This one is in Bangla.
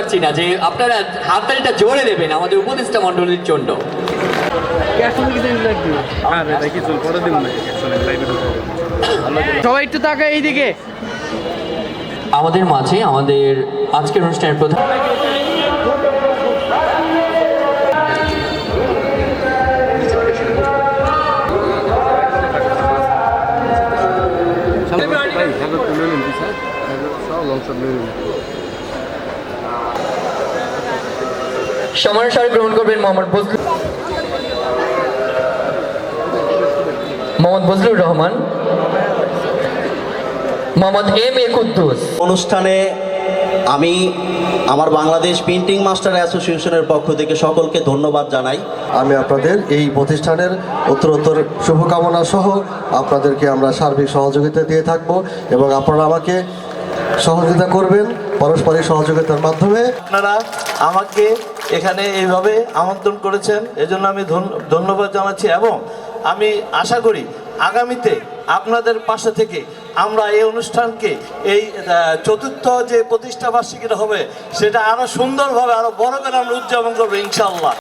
পারছি না যে আপনারা হাততালিটা জোরে দেবেন আমাদের উপদেষ্টা মণ্ডলীর জন্য। সবাই একটু তাকা এইদিকে। আমাদের মাঝে আমাদের আজকের অনুষ্ঠানের প্রধান সমারোহ স্মারক গ্রহণ করবেন মোহাম্মদ বজলু মোহাম্মদ বজলুর রহমান মোহাম্মদ এম এ কুদ্দুস। অনুষ্ঠানে আমি আমার বাংলাদেশ পেন্টিং মাস্টার অ্যাসোসিয়েশনের পক্ষ থেকে সকলকে ধন্যবাদ জানাই। আমি আপনাদের এই প্রতিষ্ঠানের উত্তরোত্তর শুভকামনা সহ আপনাদেরকে আমরা সার্বিক সহযোগিতা দিয়ে থাকব এবং আপনারা আমাকে সহযোগিতা করবেন পারস্পরিক সহযোগিতার মাধ্যমে। আপনারা আমাকে এখানে এইভাবে আমন্ত্রণ করেছেন। এজন্য আমি ধন্য- ধন্যবাদ জানাচ্ছি এবং আমি আশা করি আগামীতে আপনাদের পাশে থেকে আমরা এই অনুষ্ঠানকে, এই চতুর্থ যে প্রতিষ্ঠা বার্ষিকীটা হবে, সেটা আরও সুন্দরভাবে আরও বড় করে আমরা উদযাপন করব ইনশাল্লাহ